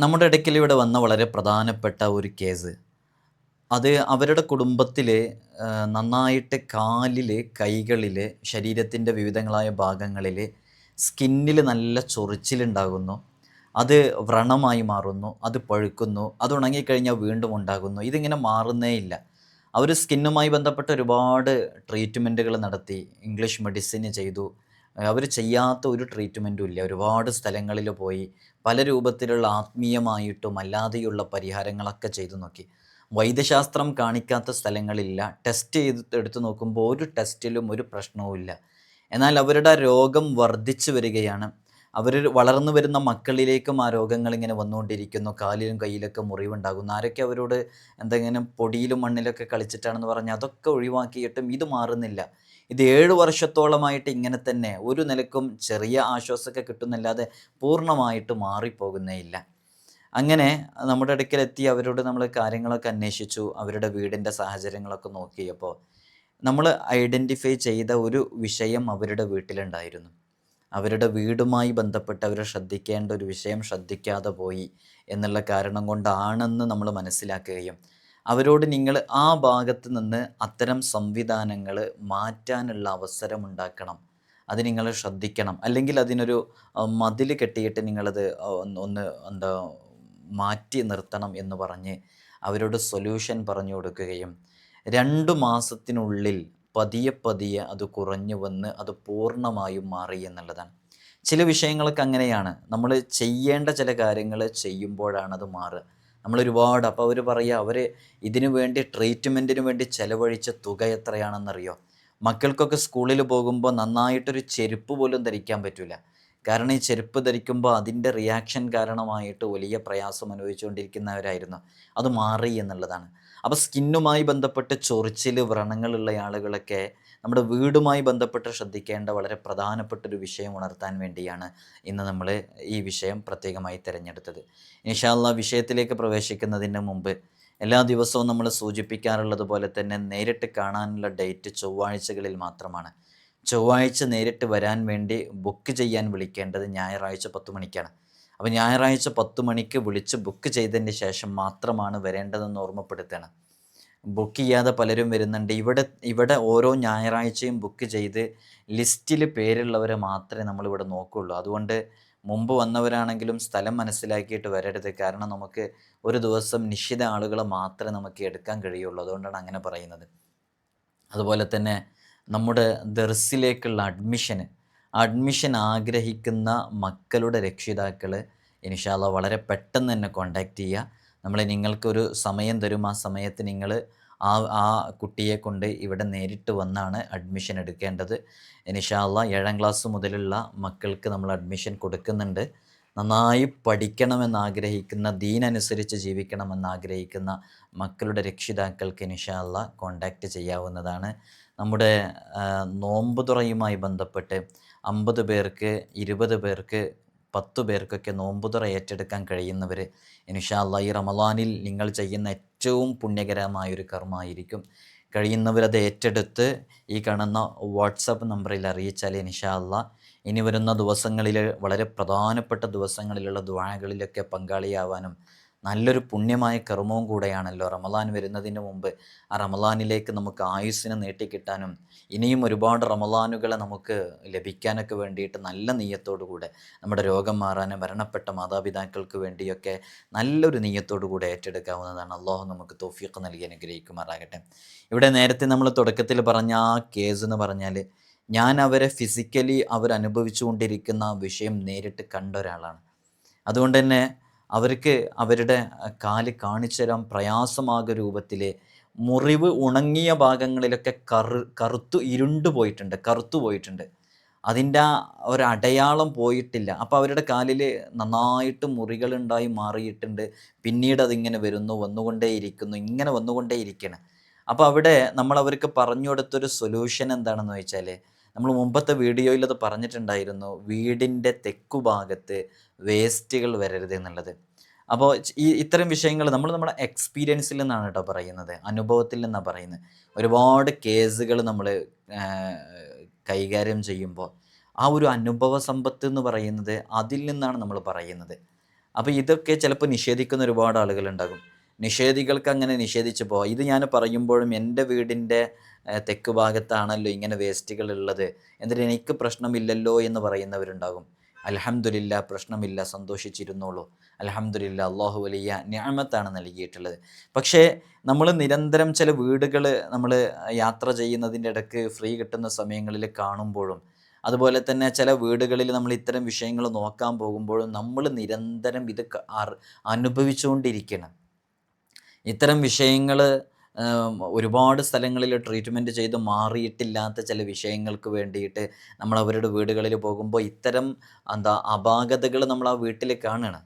നമ്മുടെ ഇടയ്ക്കൽ ഇവിടെ വന്ന വളരെ പ്രധാനപ്പെട്ട ഒരു കേസ്. അത് അവരുടെ കുടുംബത്തിൽ നന്നായിട്ട് കാലിൽ കൈകളിൽ ശരീരത്തിന്റെ വിവിധങ്ങളായ ഭാഗങ്ങളിൽ സ്കിന്നിൽ നല്ല ചൊറിച്ചിലുണ്ടാകുന്നു. അത് വ്രണമായി മാറുന്നു അത് പഴുക്കുന്നു അത് ഉണങ്ങിക്കഴിഞ്ഞാൽ വീണ്ടും ഉണ്ടാകുന്നു. ഇതിങ്ങനെ മാറുന്നേ ഇല്ല അവർ സ്കിന്നുമായി ബന്ധപ്പെട്ട ഒരുപാട് ട്രീറ്റ്മെന്റുകൾ നടത്തി ഇംഗ്ലീഷ് മെഡിസിൻ ചെയ്തു. അവർ ചെയ്യാത്ത ഒരു ട്രീറ്റ്മെന്റും ഇല്ല. ഒരുപാട് സ്ഥലങ്ങളിൽ പോയി പല രൂപത്തിലുള്ള ആത്മീയമായിട്ടും അല്ലാതെയുള്ള പരിഹാരങ്ങളൊക്കെ ചെയ്തു നോക്കി. വൈദ്യശാസ്ത്രം കാണിക്കാത്ത സ്ഥലങ്ങളില്ല. ടെസ്റ്റ് ചെയ്ത് എടുത്തു നോക്കുമ്പോൾ ഒരു ടെസ്റ്റിലും ഒരു പ്രശ്നവും ഇല്ല. എന്നാൽ അവരുടെ രോഗം വർദ്ധിച്ചു വരികയാണ്. അവർ വളർന്നു വരുന്ന മക്കളിലേക്കും ആ രോഗങ്ങൾ ഇങ്ങനെ വന്നുകൊണ്ടിരിക്കുന്നു. കാലിലും കയ്യിലൊക്കെ മുറിവുണ്ടാകുന്നു. ആരൊക്കെ അവരോട് എന്തെങ്കിലും പൊടിയിലും മണ്ണിലൊക്കെ കളിച്ചിട്ടാണെന്ന് പറഞ്ഞാൽ അതൊക്കെ ഒഴിവാക്കിയിട്ടും ഇത് മാറുന്നില്ല. ഇത് ഏഴ് വർഷത്തോളമായിട്ട് ഇങ്ങനെ തന്നെ ഒരു നിലക്കും ചെറിയ ആശ്വാസമൊക്കെ കിട്ടുന്നില്ലാതെ പൂർണമായിട്ട് മാറിപ്പോകുന്നേ ഇല്ല. അങ്ങനെ നമ്മുടെ അടുക്കലെത്തി അവരോട് നമ്മൾ കാര്യങ്ങളൊക്കെ അന്വേഷിച്ചു അവരുടെ വീടിന്റെ സാഹചര്യങ്ങളൊക്കെ നോക്കിയപ്പോൾ നമ്മൾ ഐഡന്റിഫൈ ചെയ്ത ഒരു വിഷയം അവരുടെ വീട്ടിലുണ്ടായിരുന്നു. അവരുടെ വീടുമായി ബന്ധപ്പെട്ട് അവർ ശ്രദ്ധിക്കേണ്ട ഒരു വിഷയം ശ്രദ്ധിക്കാതെ പോയി എന്നുള്ള കാരണം കൊണ്ടാണെന്ന് നമ്മൾ മനസ്സിലാക്കുകയും അവരോട് നിങ്ങൾ ആ ഭാഗത്ത് നിന്ന് അത്തരം സംവിധാനങ്ങൾ മാറ്റാനുള്ള അവസരം ഉണ്ടാക്കണം. അത് നിങ്ങൾ ശ്രദ്ധിക്കണം. അല്ലെങ്കിൽ അതിനൊരു മതിൽ കെട്ടിയിട്ട് നിങ്ങളത് ഒന്ന് എന്താ മാറ്റി നിർത്തണം എന്ന് പറഞ്ഞ് അവരോട് സൊല്യൂഷൻ പറഞ്ഞു കൊടുക്കുകയും രണ്ട് മാസത്തിനുള്ളിൽ പതിയെ പതിയെ അത് കുറഞ്ഞു വന്ന് അത് പൂർണമായും മാറി എന്നുള്ളതാണ്. ചില വിഷയങ്ങളൊക്കെ അങ്ങനെയാണ്. നമ്മൾ ചെയ്യേണ്ട ചില കാര്യങ്ങൾ ചെയ്യുമ്പോഴാണ് അത് മാറുക. നമ്മൾ ഒരുപാട് അപ്പോൾ അവർ പറയുക അവർ ഇതിനു വേണ്ടി ട്രീറ്റ്മെന്റിന് വേണ്ടി ചിലവഴിച്ച തുക എത്രയാണെന്നറിയോ? മക്കൾക്കൊക്കെ സ്കൂളിൽ പോകുമ്പോൾ നന്നായിട്ടൊരു ചെരുപ്പ് പോലും ധരിക്കാൻ പറ്റില്ല കാരണം ഈ ചെരുപ്പ് ധരിക്കുമ്പോൾ അതിന്റെ റിയാക്ഷൻ കാരണമായിട്ട് വലിയ പ്രയാസം അനുഭവിച്ചുകൊണ്ടിരിക്കുന്നവരായിരുന്നു. അത് മാറി എന്നുള്ളതാണ്. അപ്പോൾ സ്കിന്നുമായി ബന്ധപ്പെട്ട് ചൊറിച്ചിൽ വ്രണങ്ങളുള്ള ആളുകളൊക്കെ നമ്മുടെ വീടുമായി ബന്ധപ്പെട്ട് ശ്രദ്ധിക്കേണ്ട വളരെ പ്രധാനപ്പെട്ട ഒരു വിഷയം ഉണർത്താൻ വേണ്ടിയാണ് ഇന്ന് നമ്മൾ ഈ വിഷയം പ്രത്യേകമായി തിരഞ്ഞെടുത്തത്. ഇൻഷാല്ല വിഷയത്തിലേക്ക് പ്രവേശിക്കുന്നതിന് മുമ്പ് എല്ലാ ദിവസവും നമ്മൾ സൂചിപ്പിക്കാറുള്ളത് പോലെ തന്നെ നേരിട്ട് കാണാനുള്ള ഡേറ്റ് ചൊവ്വാഴ്ചകളിൽ മാത്രമാണ്. ചൊവ്വാഴ്ച നേരിട്ട് വരാൻ വേണ്ടി ബുക്ക് ചെയ്യാൻ വിളിക്കേണ്ടത് ഞായറാഴ്ച പത്ത് മണിക്കാണ്. അപ്പോൾ ഞായറാഴ്ച പത്ത് മണിക്ക് വിളിച്ച് ബുക്ക് ചെയ്തതിന് ശേഷം മാത്രമാണ് വരേണ്ടതെന്ന് ഓർമ്മപ്പെടുത്തണം. ബുക്ക് ചെയ്യാതെ പലരും വരുന്നുണ്ട്. ഇവിടെ ഇവിടെ ഓരോ ഞായറാഴ്ചയും ബുക്ക് ചെയ്ത് ലിസ്റ്റിൽ പേരുള്ളവരെ മാത്രമേ നമ്മളിവിടെ നോക്കുകയുള്ളൂ അതുകൊണ്ട് മുമ്പ് വന്നവരാണെങ്കിലും സ്ഥലം മനസ്സിലാക്കിയിട്ട് വരരുത്. കാരണം നമുക്ക് ഒരു ദിവസം നിശ്ചിത ആളുകളെ മാത്രമേ നമുക്ക് എടുക്കാൻ കഴിയുള്ളൂ. അതുകൊണ്ടാണ് അങ്ങനെ പറയുന്നത്. അതുപോലെ തന്നെ നമ്മുടെ ദർസിലേക്കുള്ള അഡ്മിഷന് അഡ്മിഷൻ ആഗ്രഹിക്കുന്ന മക്കളുടെ രക്ഷിതാക്കൾ ഇൻഷാല്ല വളരെ പെട്ടെന്ന് തന്നെ കോണ്ടാക്റ്റ് ചെയ്യുക നമ്മൾ നിങ്ങൾക്കൊരു സമയം തരും. ആ സമയത്ത് നിങ്ങൾ ആ ആ കുട്ടിയെ കൊണ്ട് ഇവിടെ നേരിട്ട് വന്നാണ് അഡ്മിഷൻ എടുക്കേണ്ടത്. ഇനിഷാല ഏഴാം ക്ലാസ് മുതലുള്ള മക്കൾക്ക് നമ്മൾ അഡ്മിഷൻ കൊടുക്കുന്നുണ്ട്. നന്നായി പഠിക്കണമെന്ന് ആഗ്രഹിക്കുന്ന ദീനനുസരിച്ച് ജീവിക്കണമെന്ന് ആഗ്രഹിക്കുന്ന മക്കളുടെ രക്ഷിതാക്കൾക്ക് ഇനിഷാല കോണ്ടാക്റ്റ് ചെയ്യാവുന്നതാണ്. നമ്മുടെ നോമ്പ് തുറയുമായി ബന്ധപ്പെട്ട് അമ്പത് പേർക്ക് ഇരുപത് പേർക്ക് പത്ത് പേർക്കൊക്കെ നോമ്പുതുറ ഏറ്റെടുക്കാൻ കഴിയുന്നവർ ഇൻഷാല്ല ഈ റമലാനിൽ നിങ്ങൾ ചെയ്യുന്ന ഏറ്റവും പുണ്യകരമായൊരു കർമ്മമായിരിക്കും കഴിയുന്നവരത് ഏറ്റെടുത്ത് ഈ കാണുന്ന വാട്സപ്പ് നമ്പറിൽ അറിയിച്ചാൽ ഇൻഷാല്ല ഇനി വരുന്ന ദിവസങ്ങളിൽ വളരെ പ്രധാനപ്പെട്ട ദിവസങ്ങളിലുള്ള ദ്വാഴകളിലൊക്കെ പങ്കാളിയാവാനും നല്ലൊരു പുണ്യമായ കർമ്മവും കൂടെയാണല്ലോ റമലാൻ വരുന്നതിന് മുമ്പ് ആ റമലാനിലേക്ക് നമുക്ക് ആയുസ്സിനെ നീട്ടിക്കിട്ടാനും ഇനിയും ഒരുപാട് റമലാനുകളെ നമുക്ക് ലഭിക്കാനൊക്കെ വേണ്ടിയിട്ട് നല്ല നീയത്തോടു കൂടെ നമ്മുടെ രോഗം മാറാനും മരണപ്പെട്ട മാതാപിതാക്കൾക്ക് വേണ്ടിയൊക്കെ നല്ലൊരു നീയത്തോടു കൂടെ ഏറ്റെടുക്കാവുന്നതാണ്. അള്ളാഹു നമുക്ക് തോഫിയൊക്കെ നൽകി അനുഗ്രഹിക്കുമാറാകട്ടെ. ഇവിടെ നേരത്തെ നമ്മൾ തുടക്കത്തിൽ പറഞ്ഞ ആ കേസ് എന്ന് പറഞ്ഞാൽ ഞാൻ അവരെ ഫിസിക്കലി അവരനുഭവിച്ചുകൊണ്ടിരിക്കുന്ന വിഷയം നേരിട്ട് കണ്ട ഒരാളാണ്. അതുകൊണ്ട് തന്നെ അവർക്ക് അവരുടെ കാൽ കാണിച്ചു തരാൻ പ്രയാസമാക രൂപത്തിൽ മുറിവ് ഉണങ്ങിയ ഭാഗങ്ങളിലൊക്കെ കറു കറുത്തു ഇരുണ്ടു പോയിട്ടുണ്ട് കറുത്തു പോയിട്ടുണ്ട്. അതിന്റെ ആ ഒരടയാളം പോയിട്ടില്ല. അപ്പോൾ അവരുടെ കാലിൽ നന്നായിട്ട് മുറികളുണ്ടായി മാറിയിട്ടുണ്ട്. പിന്നീട് അതിങ്ങനെ വരുന്നു വന്നുകൊണ്ടേയിരിക്കുന്നു ഇങ്ങനെ വന്നുകൊണ്ടേയിരിക്കണം അപ്പോൾ അവിടെ നമ്മൾ അവർക്ക് പറഞ്ഞു കൊടുത്തൊരു സൊല്യൂഷൻ എന്താണെന്ന് വെച്ചാൽ നമ്മൾ മുമ്പത്തെ വീഡിയോയിൽ അത് പറഞ്ഞിട്ടുണ്ടായിരുന്നു വീടിന്റെ തെക്കുഭാഗത്ത് വേസ്റ്റുകൾ വരരുത് എന്നുള്ളത്. അപ്പോൾ ഈ ഇത്തരം വിഷയങ്ങൾ നമ്മൾ നമ്മുടെ എക്സ്പീരിയൻസിൽ നിന്നാണ് കേട്ടോ പറയുന്നത്. അനുഭവത്തിൽ നിന്നാണ് പറയുന്നത്. ഒരുപാട് കേസുകൾ നമ്മൾ കൈകാര്യം ചെയ്യുമ്പോൾ ആ ഒരു അനുഭവ സമ്പത്ത് എന്ന് പറയുന്നത് അതിൽ നിന്നാണ് നമ്മൾ പറയുന്നത്. അപ്പോൾ ഇതൊക്കെ ചിലപ്പോൾ നിഷേധിക്കുന്ന ഒരുപാട് ആളുകളുണ്ടാകും നിഷേധികൾക്ക് അങ്ങനെ നിഷേധിച്ചപ്പോൾ ഇത് ഞാൻ പറയുമ്പോഴും എന്റെ വീടിന്റെ തെക്ക് ഭാഗത്താണല്ലോ ഇങ്ങനെ വേസ്റ്റുകൾ ഉള്ളത്. എന്നിട്ട് എനിക്ക് പ്രശ്നമില്ലല്ലോ എന്ന് പറയുന്നവരുണ്ടാകും. അലഹമില്ല പ്രശ്നമില്ല സന്തോഷിച്ചിരുന്നോളൂ. അലഹമില്ല അള്ളാഹു വലിയ ഞാമത്താണ് നൽകിയിട്ടുള്ളത്. പക്ഷേ നമ്മൾ നിരന്തരം ചില വീടുകൾ നമ്മൾ യാത്ര ചെയ്യുന്നതിന്റെ ഇടയ്ക്ക് ഫ്രീ കിട്ടുന്ന സമയങ്ങളിൽ കാണുമ്പോഴും അതുപോലെ തന്നെ ചില വീടുകളിൽ നമ്മൾ ഇത്തരം വിഷയങ്ങൾ നോക്കാൻ പോകുമ്പോഴും നമ്മൾ നിരന്തരം ഇത് അനുഭവിച്ചുകൊണ്ടിരിക്കണം. ഇത്തരം വിഷയങ്ങൾ ഒരുപാട് സ്ഥലങ്ങളിൽ ട്രീറ്റ്മെന്റ് ചെയ്ത് മാറിയിട്ടില്ലാത്ത ചില വിഷയങ്ങൾക്ക് വേണ്ടിയിട്ട് നമ്മൾ അവരുടെ വീടുകളിൽ പോകുമ്പോൾ ഇത്തരം എന്താ അപാകതകൾ നമ്മൾ ആ വീട്ടിൽ കാണണം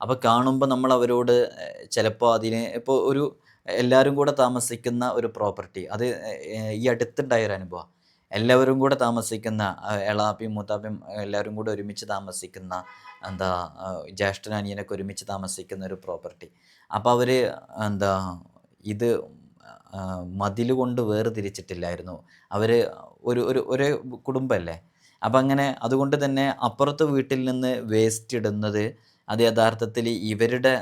അപ്പോൾ കാണുമ്പോൾ നമ്മൾ അവരോട് ചിലപ്പോൾ അതിനെ ഇപ്പോൾ ഒരു എല്ലാവരും കൂടെ താമസിക്കുന്ന ഒരു പ്രോപ്പർട്ടി അത് ഈ അടുത്തുണ്ടായ ഒരു അനുഭവം എല്ലാവരും കൂടെ താമസിക്കുന്ന എളാപ്പിയും മൂത്താപ്പിയും എല്ലാവരും കൂടെ ഒരുമിച്ച് താമസിക്കുന്ന എന്താ ജ്യേഷ്ഠനാനിയനൊക്കെ ഒരുമിച്ച് താമസിക്കുന്ന ഒരു പ്രോപ്പർട്ടി അപ്പോൾ അവർ എന്താ ഇത് മതിൽ കൊണ്ട് വേർതിരിച്ചിട്ടില്ലായിരുന്നു. അവർ ഒരു ഒരു ഒരേ കുടുംബമല്ലേ അപ്പം അങ്ങനെ അതുകൊണ്ട് തന്നെ അപ്പുറത്തെ വീട്ടിൽ നിന്ന് വേസ്റ്റ് ഇടുന്നത് അത് യഥാർത്ഥത്തിൽ ഇവരുടെ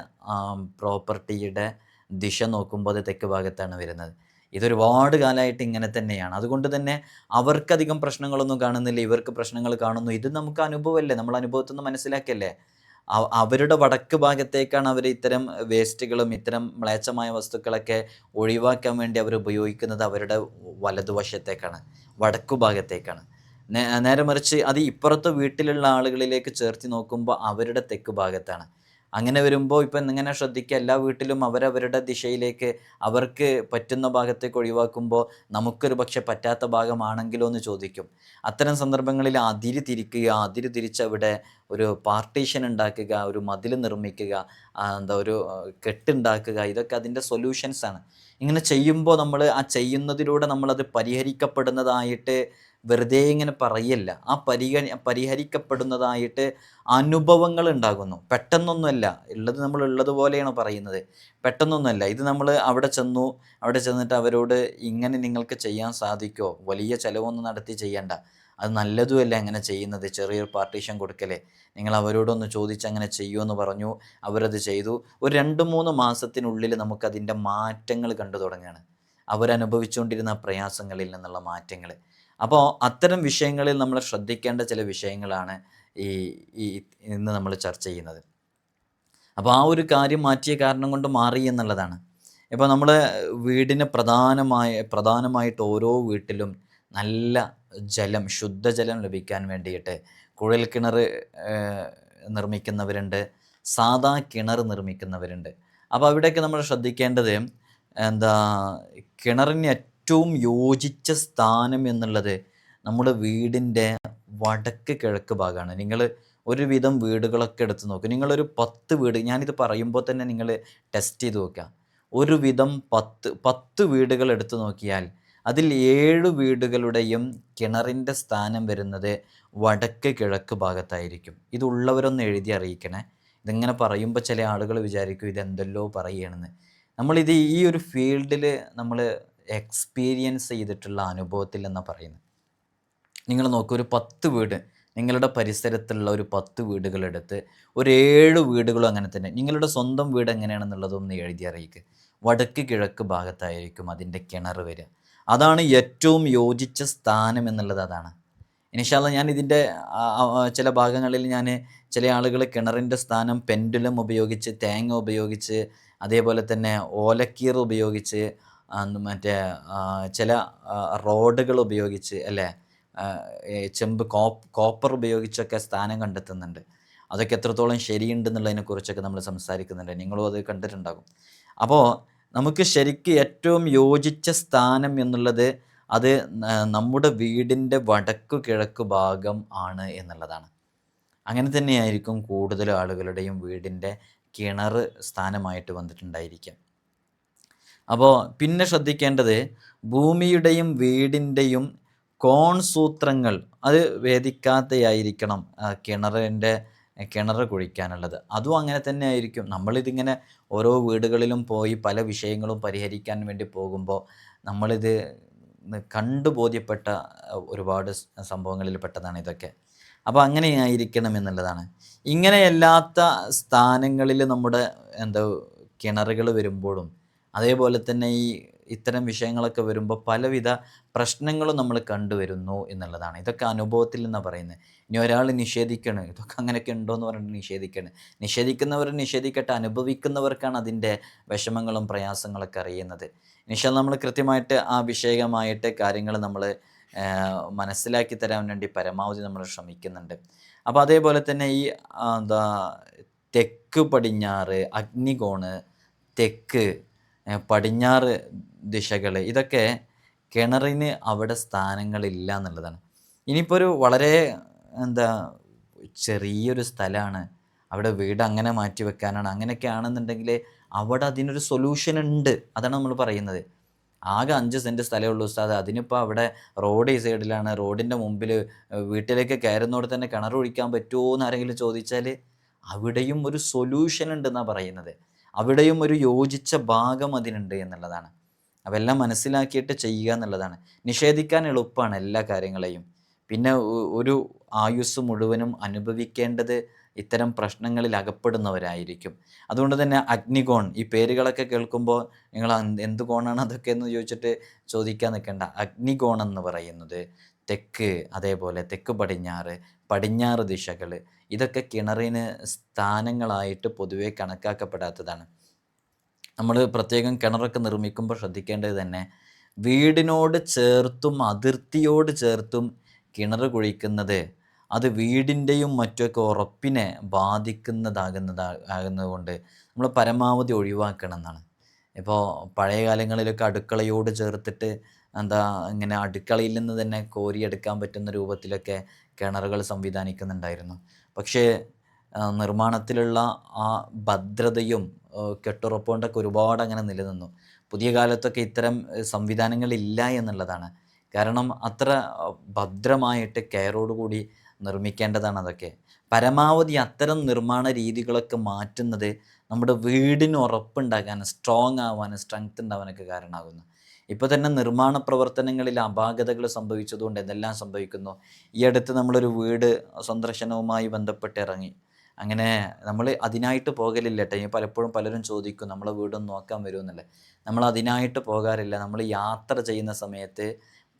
പ്രോപ്പർട്ടിയുടെ ദിശ നോക്കുമ്പോൾ അത് തെക്ക് ഭാഗത്താണ് വരുന്നത്. ഇതൊരുപാട് കാലമായിട്ട് ഇങ്ങനെ തന്നെയാണ്. അതുകൊണ്ട് തന്നെ അവർക്കധികം പ്രശ്നങ്ങളൊന്നും കാണുന്നില്ല ഇവർക്ക് പ്രശ്നങ്ങൾ കാണുന്നു. ഇത് നമുക്ക് അനുഭവമല്ലേ? നമ്മൾ അനുഭവത്തിൽ നിന്ന് മനസ്സിലാക്കിയല്ലേ അവരുടെ വടക്ക് ഭാഗത്തേക്കാണ് അവർ ഇത്തരം വേസ്റ്റുകളും ഇത്തരം മ്ലേച്ഛമായ വസ്തുക്കളൊക്കെ ഒഴിവാക്കാൻ വേണ്ടി അവർ ഉപയോഗിക്കുന്നത് അവരുടെ വലതുവശത്തേക്കാണ് വടക്കു ഭാഗത്തേക്കാണ്. നേരെ മറിച്ച് അത് ഇപ്പുറത്തെ വീട്ടിലുള്ള ആളുകളിലേക്ക് ചേർത്തി നോക്കുമ്പോൾ അവരുടെ തെക്ക് ഭാഗത്താണ്. അങ്ങനെ വരുമ്പോൾ ഇപ്പം ഇങ്ങനെ ശ്രദ്ധിക്കുക. എല്ലാ വീട്ടിലും അവരവരുടെ ദിശയിലേക്ക് അവർക്ക് പറ്റുന്ന ഭാഗത്തേക്ക് ഒഴിവാക്കുമ്പോൾ നമുക്കൊരു പക്ഷെ പറ്റാത്ത ഭാഗമാണെങ്കിലോ എന്ന് ചോദിക്കും. അത്തരം സന്ദർഭങ്ങളിൽ അതിര് തിരിക്കുക അതിര് തിരിച്ചവിടെ ഒരു പാർട്ടീഷൻ ഉണ്ടാക്കുക ഒരു മതിൽ നിർമ്മിക്കുക എന്താ ഒരു കെട്ടുണ്ടാക്കുക ഇതൊക്കെ അതിന്റെ സൊല്യൂഷൻസ് ആണ് ഇങ്ങനെ ചെയ്യുമ്പോൾ നമ്മൾ ആ ചെയ്യുന്നതിലൂടെ നമ്മളത് പരിഹരിക്കപ്പെടുന്നതായിട്ട് വെറുതെ ഇങ്ങനെ പറയല്ല. ആ പരിഗണി പരിഹരിക്കപ്പെടുന്നതായിട്ട് അനുഭവങ്ങൾ ഉണ്ടാകുന്നു. പെട്ടെന്നൊന്നുമല്ല. ഉള്ളത് നമ്മൾ ഉള്ളതുപോലെയാണ് പറയുന്നത്. പെട്ടെന്നൊന്നുമല്ല. ഇത് നമ്മൾ അവിടെ ചെന്നു അവിടെ ചെന്നിട്ട് അവരോട് ഇങ്ങനെ നിങ്ങൾക്ക് ചെയ്യാൻ സാധിക്കുമോ വലിയ ചിലവൊന്നും നടത്തി ചെയ്യണ്ട. അത് നല്ലതുമല്ല അങ്ങനെ ചെയ്യുന്നത്. ചെറിയൊരു പാർട്ടീഷൻ കൊടുക്കലേ. നിങ്ങൾ അവരോടൊന്ന് ചോദിച്ച് അങ്ങനെ ചെയ്യുമെന്ന് പറഞ്ഞു. അവരത് ചെയ്തു. ഒരു രണ്ട് മൂന്ന് മാസത്തിനുള്ളിൽ നമുക്കതിന്റെ മാറ്റങ്ങൾ കണ്ടു തുടങ്ങുകയാണ്. അവരനുഭവിച്ചുകൊണ്ടിരുന്ന പ്രയാസങ്ങളിൽ നിന്നുള്ള മാറ്റങ്ങൾ. അപ്പോൾ അത്തരം വിഷയങ്ങളിൽ നമ്മൾ ശ്രദ്ധിക്കേണ്ട ചില വിഷയങ്ങളാണ് ഈ ഈ ഇന്ന് നമ്മൾ ചർച്ച ചെയ്യുന്നത്. അപ്പോൾ ആ ഒരു കാര്യം മാറ്റിയ കാരണം കൊണ്ട് മാറി എന്നുള്ളതാണ്. ഇപ്പോൾ നമ്മൾ വീടിന് പ്രധാനമായ പ്രധാനമായിട്ട് ഓരോ വീട്ടിലും നല്ല ജലം ശുദ്ധജലം ലഭിക്കാൻ വേണ്ടിയിട്ട് കുഴൽ കിണർ നിർമ്മിക്കുന്നവരുണ്ട് സാധാ കിണർ നിർമ്മിക്കുന്നവരുണ്ട്. അപ്പോൾ അവിടെയൊക്കെ നമ്മൾ ശ്രദ്ധിക്കേണ്ടത് എന്താ കിണറിന് ഏറ്റവും യോജിച്ച സ്ഥാനം എന്നുള്ളത് നമ്മുടെ വീടിന്റെ വടക്ക് കിഴക്ക് ഭാഗമാണ്. നിങ്ങൾ ഒരുവിധം വീടുകളൊക്കെ എടുത്ത് നോക്കുക നിങ്ങളൊരു പത്ത് വീട് ഞാനിത് പറയുമ്പോൾ തന്നെ നിങ്ങൾ ടെസ്റ്റ് ചെയ്ത് നോക്കുക. ഒരുവിധം പത്ത് പത്ത് വീടുകൾ എടുത്തു നോക്കിയാൽ അതിൽ ഏഴ് വീടുകളുടെയും കിണറിന്റെ സ്ഥാനം വരുന്നത് വടക്ക് കിഴക്ക് ഭാഗത്തായിരിക്കും. ഇതുള്ളവരൊന്ന് എഴുതി അറിയിക്കണേ. ഇതിങ്ങനെ പറയുമ്പോൾ ചില ആളുകൾ വിചാരിക്കും ഇതെന്തല്ലോ പറയണമെന്ന് നമ്മളിത് ഈ ഒരു ഫീൽഡിൽ നമ്മൾ എക്സ്പീരിയൻസ് ചെയ്തിട്ടുള്ള അനുഭവത്തിൽ എന്നാണ് പറയുന്നത്. നിങ്ങൾ നോക്കൂ ഒരു പത്ത് വീട് നിങ്ങളുടെ പരിസരത്തുള്ള ഒരു പത്ത് വീടുകളെടുത്ത് ഒരു ഏഴ് വീടുകളും അങ്ങനെ തന്നെ നിങ്ങളുടെ സ്വന്തം വീട് എങ്ങനെയാണെന്നുള്ളതൊന്ന് എഴുതി അറിയിക്കുക വടക്ക് കിഴക്ക് ഭാഗത്തായിരിക്കും അതിന്റെ കിണർ വരിക. അതാണ് ഏറ്റവും യോജിച്ച സ്ഥാനം എന്നുള്ളത് അതാണ്. ഇനിഷാല്ല ഞാൻ ഇതിന്റെ ചില ഭാഗങ്ങളിൽ ഞാൻ ചില ആളുകൾ കിണറിന്റെ സ്ഥാനം പെൻഡുലം ഉപയോഗിച്ച് തേങ്ങ ഉപയോഗിച്ച് അതേപോലെ തന്നെ ഓലക്കീർ ഉപയോഗിച്ച് മറ്റേ ചില റോഡുകൾ ഉപയോഗിച്ച് അല്ലേ ചെമ്പ് കോപ്പ് കോപ്പർ ഉപയോഗിച്ചൊക്കെ സ്ഥാനം കണ്ടെത്തുന്നുണ്ട്. അതൊക്കെ എത്രത്തോളം ശരിയുണ്ടെന്നുള്ളതിനെക്കുറിച്ചൊക്കെ നമ്മൾ സംസാരിക്കുന്നുണ്ട്. നിങ്ങളും അത് കണ്ടിട്ടുണ്ടാകും. അപ്പോൾ നമുക്ക് ശരിക്ക് ഏറ്റവും യോജിച്ച സ്ഥാനം എന്നുള്ളത് അത് നമ്മുടെ വീടിന്റെ വടക്കു കിഴക്ക് ഭാഗം ആണ് എന്നുള്ളതാണ്. അങ്ങനെ തന്നെയായിരിക്കും കൂടുതൽ ആളുകളുടെയും വീടിന്റെ കിണർ സ്ഥാനമായിട്ട് വന്നിട്ടുണ്ടായിരിക്കാം. അപ്പോൾ പിന്നെ ശ്രദ്ധിക്കേണ്ടത് ഭൂമിയുടെയും വീടിന്റെയും കോൺ സൂത്രങ്ങൾ അത് വേദിക്കാത്തയായിരിക്കണം കിണറിന്റെ കിണർ കുഴിക്കാനുള്ളത്. അതും അങ്ങനെ തന്നെ ആയിരിക്കും. നമ്മളിതിങ്ങനെ ഓരോ വീടുകളിലും പോയി പല വിഷയങ്ങളും പരിഹരിക്കാൻ വേണ്ടി പോകുമ്പോൾ നമ്മളിത് കണ്ടു ബോധ്യപ്പെട്ട ഒരുപാട് സംഭവങ്ങളിൽ പെട്ടതാണ് ഇതൊക്കെ. അപ്പോൾ അങ്ങനെ ആയിരിക്കണം എന്നുള്ളതാണ്. ഇങ്ങനെയല്ലാത്ത സ്ഥാനങ്ങളിൽ നമ്മുടെ എന്താ കിണറുകൾ വരുമ്പോഴും അതേപോലെ തന്നെ ഈ ഇത്തരം വിഷയങ്ങളൊക്കെ വരുമ്പോൾ പലവിധ പ്രശ്നങ്ങളും നമ്മൾ കണ്ടുവരുന്നു എന്നുള്ളതാണ്. ഇതൊക്കെ അനുഭവത്തിൽ നിന്നാണ് പറയുന്നത്. ഇനി ഒരാൾ നിഷേധിക്കണം ഇതൊക്കെ അങ്ങനെയൊക്കെ ഉണ്ടോ എന്ന് പറഞ്ഞിട്ട് നിഷേധിക്കണം. നിഷേധിക്കുന്നവർ നിഷേധിക്കട്ടെ അനുഭവിക്കുന്നവർക്കാണ് അതിന്റെ വിഷമങ്ങളും പ്രയാസങ്ങളൊക്കെ അറിയുന്നത്. നിഷ നമ്മൾ കൃത്യമായിട്ട് ആ വിഷയകമായിട്ട് കാര്യങ്ങൾ നമ്മൾ മനസ്സിലാക്കി തരാൻ വേണ്ടി പരമാവധി നമ്മൾ ശ്രമിക്കുന്നുണ്ട്. അപ്പോൾ അതേപോലെ തന്നെ ഈ എന്താ തെക്ക് പടിഞ്ഞാറ് അഗ്നികോണ് തെക്ക് പടിഞ്ഞാറ് ദിശകൾ ഇതൊക്കെ കിണറിന് അവിടെ സ്ഥാനങ്ങളില്ല എന്നുള്ളതാണ്. ഇനിയിപ്പോൾ ഒരു വളരെ എന്താ ചെറിയൊരു സ്ഥലമാണ് അവിടെ വീട് അങ്ങനെ മാറ്റി വെക്കാനാണ്. അങ്ങനെയൊക്കെ ആണെന്നുണ്ടെങ്കിൽ അവിടെ അതിനൊരു സൊല്യൂഷൻ ഉണ്ട്. അതാണ് നമ്മൾ പറയുന്നത്. ആകെ അഞ്ച് സെന്റ് സ്ഥലമേ ഉള്ളൂ ഉസ്താദ്. അതിനിപ്പോൾ അവിടെ റോഡ് ഈ സൈഡിലാണ്. റോഡിന്റെ മുമ്പിൽ വീട്ടിലേക്ക് കയറുന്നോട് തന്നെ കിണർ ഒഴിക്കാൻ പറ്റുമോ എന്ന് ആരെങ്കിലും ചോദിച്ചാൽ അവിടെയും ഒരു സൊല്യൂഷൻ ഉണ്ടെന്നാണ് പറയുന്നത്. അവിടെയും ഒരു യോജിച്ച ഭാഗം അതിനുണ്ട് എന്നുള്ളതാണ്. എല്ലാം മനസ്സിലാക്കിയിട്ട് ചെയ്യുക എന്നുള്ളതാണ്. നിഷേധിക്കാൻ എളുപ്പമാണ് എല്ലാ കാര്യങ്ങളെയും. പിന്നെ ഒരു ആയുസ് മുഴുവനും അനുഭവിക്കേണ്ടത് ഇത്തരം പ്രശ്നങ്ങളിൽ അകപ്പെടുന്നവരായിരിക്കും. അതുകൊണ്ട് തന്നെ അഗ്നികോൺ ഈ പേരുകളൊക്കെ കേൾക്കുമ്പോൾ നിങ്ങൾ എന്ത് എന്ത് കോണാണ് അതൊക്കെ എന്ന് ചോദിച്ചിട്ട് ചോദിക്കാൻ നിൽക്കേണ്ട. അഗ്നികോൺ എന്ന് പറയുന്നത് തെക്ക് അതേപോലെ തെക്ക് പടിഞ്ഞാറ് പടിഞ്ഞാറ് ദിശകൾ ഇതൊക്കെ കിണറിന് സ്ഥാനങ്ങളായിട്ട് പൊതുവെ കണക്കാക്കപ്പെടാത്തതാണ്. നമ്മൾ പ്രത്യേകം കിണറൊക്കെ നിർമ്മിക്കുമ്പോൾ ശ്രദ്ധിക്കേണ്ടത് തന്നെ വീടിനോട് ചേർത്തും അതിർത്തിയോട് ചേർത്തും കിണർ കുഴിക്കുന്നത് അത് വീടിന്റെയും മറ്റൊക്കെ ഉറപ്പിനെ ബാധിക്കുന്നതാകുന്നതാ ആകുന്നതുകൊണ്ട് നമ്മൾ പരമാവധി ഒഴിവാക്കണം എന്നാണ്. ഇപ്പോൾ പഴയ കാലങ്ങളിലൊക്കെ അടുക്കളയോട് ചേർത്തിട്ട് എന്താ ഇങ്ങനെ അടുക്കളയിൽ നിന്ന് തന്നെ കോരിയെടുക്കാൻ പറ്റുന്ന രൂപത്തിലൊക്കെ കിണറുകൾ സംവിധാനിക്കുന്നുണ്ടായിരുന്നു. പക്ഷേ നിർമ്മാണത്തിലുള്ള ആ ഭദ്രതയും കെട്ടുറപ്പുകൊണ്ടൊക്കെ ഒരുപാട് അങ്ങനെ നിലനിന്നു. പുതിയ കാലത്തൊക്കെ ഇത്തരം സംവിധാനങ്ങളില്ല എന്നുള്ളതാണ്. കാരണം അത്ര ഭദ്രമായിട്ട് കെയറോടുകൂടി നിർമ്മിക്കേണ്ടതാണ് അതൊക്കെ. പരമാവധി അത്തരം നിർമ്മാണ രീതികളൊക്കെ മാറ്റുന്നത് നമ്മുടെ വീടിന് ഉറപ്പുണ്ടാക്കാൻ സ്ട്രോങ് ആവാനും സ്ട്രെങ്ത് ഉണ്ടാവാനൊക്കെ കാരണമാകുന്നു. ഇപ്പോൾ തന്നെ നിർമ്മാണ പ്രവർത്തനങ്ങളിൽ അപാകതകൾ സംഭവിച്ചതുകൊണ്ട് എന്തെല്ലാം സംഭവിക്കുന്നു? ഈ അടുത്ത് നമ്മളൊരു വീട് സന്ദർശനവുമായി ബന്ധപ്പെട്ട് ഇറങ്ങി. അങ്ങനെ നമ്മൾ അതിനായിട്ട് പോകലില്ല ഇനി പലപ്പോഴും പലരും ചോദിക്കും നമ്മളെ വീടൊന്ന് നോക്കാൻ വരുമെന്നല്ലേ നമ്മൾ അതിനായിട്ട് പോകാറില്ല. നമ്മൾ യാത്ര ചെയ്യുന്ന സമയത്ത്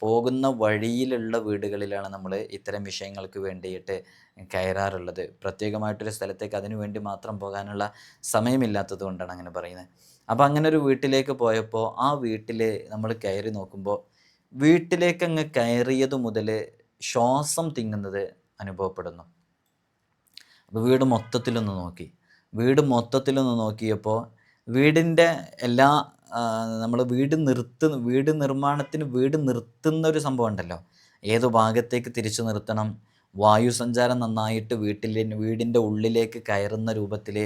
പോകുന്ന വഴിയിലുള്ള വീടുകളിലാണ് നമ്മൾ ഇത്തരം വിഷയങ്ങൾക്ക് വേണ്ടിയിട്ട് കയറാറുള്ളത്. പ്രത്യേകമായിട്ടൊരു സ്ഥലത്തേക്ക് അതിനു വേണ്ടി മാത്രം പോകാനുള്ള സമയമില്ലാത്തത് കൊണ്ടാണ് അങ്ങനെ പറയുന്നത്. അപ്പോൾ അങ്ങനെ ഒരു വീട്ടിലേക്ക് പോയപ്പോൾ ആ വീട്ടിൽ നമ്മൾ കയറി നോക്കുമ്പോൾ വീട്ടിലേക്ക് അങ്ങ് കയറിയത് മുതൽ ശ്വാസം തിങ്ങുന്നത് അനുഭവപ്പെടുന്നു. അപ്പോൾ വീട് മൊത്തത്തിലൊന്ന് നോക്കി. വീട് മൊത്തത്തിലൊന്ന് നോക്കിയപ്പോൾ വീടിന്റെ എല്ലാ നമ്മൾ വീട് നിർത്ത് വീട് നിർമ്മാണത്തിന് വീട് നിർത്തുന്ന ഒരു സംഭവം ഉണ്ടല്ലോ. ഏത് ഭാഗത്തേക്ക് തിരിച്ചു നിർത്തണം. വായു സഞ്ചാരം നന്നായിട്ട് വീട്ടിൽ വീടിന്റെ ഉള്ളിലേക്ക് കയറുന്ന രൂപത്തിൽ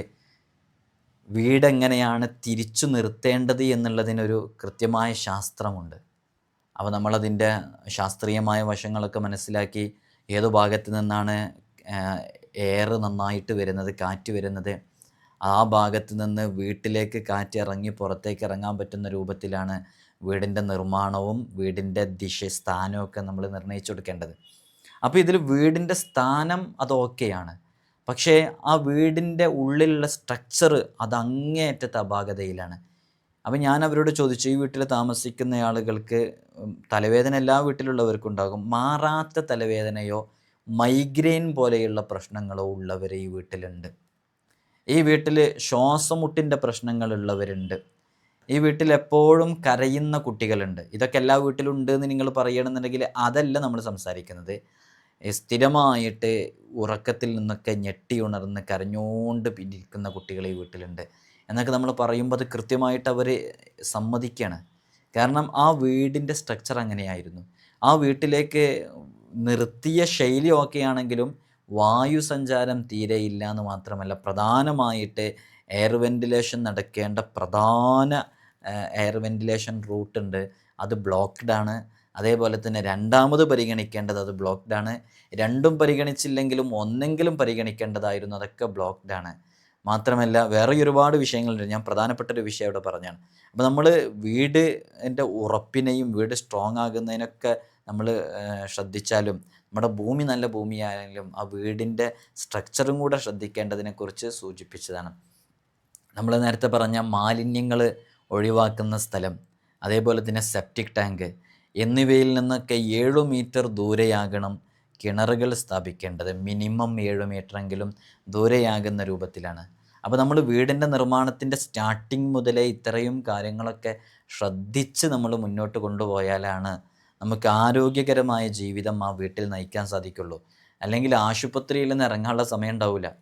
വീടെങ്ങനെയാണ് തിരിച്ചു നിർത്തേണ്ടത് എന്നുള്ളതിനൊരു കൃത്യമായ ശാസ്ത്രമുണ്ട്. അപ്പോൾ നമ്മളതിന്റെ ശാസ്ത്രീയമായ വശങ്ങളൊക്കെ മനസ്സിലാക്കി ഏതു ഭാഗത്ത് നിന്നാണ് എയർ നന്നായിട്ട് വരുന്നത് കാറ്റ് വരുന്നത് ആ ഭാഗത്ത് നിന്ന് വീട്ടിലേക്ക് കാറ്റ് ഇറങ്ങി പുറത്തേക്ക് ഇറങ്ങാൻ പറ്റുന്ന രൂപത്തിലാണ് വീടിന്റെ നിർമ്മാണവും വീടിന്റെ ദിശ സ്ഥാനമൊക്കെ നമ്മൾ നിർണയിച്ചു കൊടുക്കേണ്ടത്. അപ്പോൾ ഇതിൽ വീടിന്റെ സ്ഥാനം അത് ഓക്കെയാണ്. പക്ഷേ ആ വീടിന്റെ ഉള്ളിലുള്ള സ്ട്രക്ചർ അത് അപാകതയിലാണ്. അപ്പം ഞാൻ അവരോട് ചോദിച്ചു ഈ വീട്ടിൽ താമസിക്കുന്ന ആളുകൾക്ക് തലവേദന എല്ലാ വീട്ടിലുള്ളവർക്കും ഉണ്ടാകും. മാറാത്ത തലവേദനയോ മൈഗ്രെയിൻ പോലെയുള്ള പ്രശ്നങ്ങളോ ഉള്ളവർ ഈ വീട്ടിലുണ്ട്. ഈ വീട്ടിൽ ശ്വാസമുട്ടിന്റെ പ്രശ്നങ്ങളുള്ളവരുണ്ട് ഈ വീട്ടിൽ എപ്പോഴും കരയുന്ന കുട്ടികളുണ്ട്. ഇതൊക്കെ എല്ലാ വീട്ടിലുണ്ട് എന്ന് നിങ്ങൾ പറയണമെന്നുണ്ടെങ്കിൽ അതല്ല നമ്മൾ സംസാരിക്കുന്നത്. സ്ഥിരമായിട്ട് ഉറക്കത്തിൽ നിന്നൊക്കെ ഞെട്ടി ഉണർന്ന് കരഞ്ഞുകൊണ്ട് ഇരിക്കുന്ന കുട്ടികൾ ഈ വീട്ടിലുണ്ട്. എന്നൊക്കെ നമ്മൾ പറയുമ്പോൾ അത് കൃത്യമായിട്ട് അവർ സമ്മതിക്കുകയാണ് കാരണം ആ വീടിന്റെ സ്ട്രക്ചർ അങ്ങനെയായിരുന്നു. ആ വീട്ടിലേക്ക് നിർത്തിയ ശൈലി ആണെങ്കിലും വായു സഞ്ചാരം തീരെ ഇല്ല എന്ന് മാത്രമല്ല പ്രധാനമായിട്ട് എയർ വെന്റിലേഷൻ നടക്കേണ്ട പ്രധാന എയർ വെന്റിലേഷൻ റൂട്ട് ഉണ്ട്. അത് ബ്ലോക്ക്ഡ് ആണ്. അതേപോലെ തന്നെ രണ്ടാമത് പരിഗണിക്കേണ്ടത് അത് ബ്ലോക്ക്ഡ് ആണ്. രണ്ടും പരിഗണിച്ചില്ലെങ്കിലും ഒന്നെങ്കിലും പരിഗണിക്കേണ്ടതായിരുന്നു അതൊക്കെ ബ്ലോക്ക്ഡ് ആണ്. മാത്രമല്ല വേറെ ഒരുപാട് വിഷയങ്ങളുണ്ട്. ഞാൻ പ്രധാനപ്പെട്ട ഒരു വിഷയം ഇവിടെ പറഞ്ഞാണ്. അപ്പോൾ നമ്മൾ വീട് എന്റെ ഉറപ്പിനെയും വീട് സ്ട്രോങ് ആകുന്നതിനൊക്കെ നമ്മൾ ശ്രദ്ധിച്ചാലും നമ്മുടെ ഭൂമി നല്ല ഭൂമിയായാലും ആ വീടിന്റെ സ്ട്രക്ചറും കൂടെ ശ്രദ്ധിക്കേണ്ടതിനെക്കുറിച്ച് സൂചിപ്പിച്ചതാണ്. നമ്മൾ നേരത്തെ പറഞ്ഞ മാലിന്യങ്ങൾ ഒഴിവാക്കുന്ന സ്ഥലം അതേപോലെ തന്നെ സെപ്റ്റിക് ടാങ്ക് എന്നിവയിൽ നിന്നൊക്കെ ഏഴു മീറ്റർ ദൂരെയാകണം കിണറുകൾ സ്ഥാപിക്കേണ്ടത്. മിനിമം ഏഴ് മീറ്ററെങ്കിലും ദൂരെയാകുന്ന രൂപത്തിലാണ്. അപ്പോൾ നമ്മൾ വീടിന്റെ നിർമ്മാണത്തിന്റെ സ്റ്റാർട്ടിങ് മുതലേ ഇത്രയും കാര്യങ്ങളൊക്കെ ശ്രദ്ധിച്ച് നമ്മൾ മുന്നോട്ട് കൊണ്ടുപോയാലാണ് നമുക്ക് ആരോഗ്യകരമായ ജീവിതം ആ വീട്ടിൽ നയിക്കാൻ സാധിക്കുള്ളൂ. അല്ലെങ്കിൽ ആശുപത്രിയിൽ നിന്ന് ഇറങ്ങാനുള്ള സമയം ഉണ്ടാവില്ല.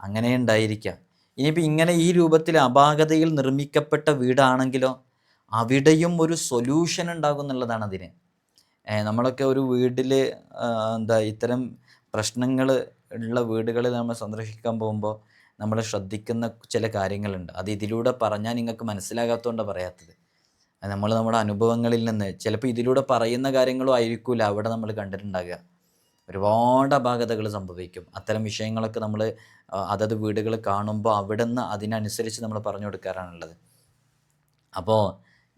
അങ്ങനെ ഉണ്ടായിരിക്കാം. ഇനിയിപ്പോൾ ഇങ്ങനെ ഈ രൂപത്തിൽ അപാകതയിൽ നിർമ്മിക്കപ്പെട്ട വീടാണെങ്കിലോ അവിടെയും ഒരു സൊല്യൂഷൻ ഉണ്ടാകും എന്നുള്ളതാണ് അതിന്. നമ്മളൊക്കെ ഒരു വീട്ടിൽ എന്താ ഇത്തരം പ്രശ്നങ്ങൾ ഉള്ള വീടുകളിൽ നമ്മൾ സന്ദർശിക്കാൻ പോകുമ്പോൾ നമ്മൾ ശ്രദ്ധിക്കുന്ന ചില കാര്യങ്ങളുണ്ട്. അത് ഇതിലൂടെ പറഞ്ഞാൽ നിങ്ങൾക്ക് മനസ്സിലാകാത്തതുകൊണ്ടാണ് പറയാത്തത്. നമ്മൾ നമ്മുടെ അനുഭവങ്ങളിൽ നിന്ന് ചിലപ്പോൾ ഇതിലൂടെ പറയുന്ന കാര്യങ്ങളും ആയിരിക്കില്ല അവിടെ നമ്മൾ കണ്ടിട്ടുണ്ടാകുക. ഒരുപാട് അപാകതകൾ സംഭവിക്കും. അത്തരം വിഷയങ്ങളൊക്കെ നമ്മൾ അതത് വീടുകൾ കാണുമ്പോൾ അവിടെ നിന്ന് അതിനനുസരിച്ച് നമ്മൾ പറഞ്ഞു കൊടുക്കാറാണുള്ളത്. അപ്പോൾ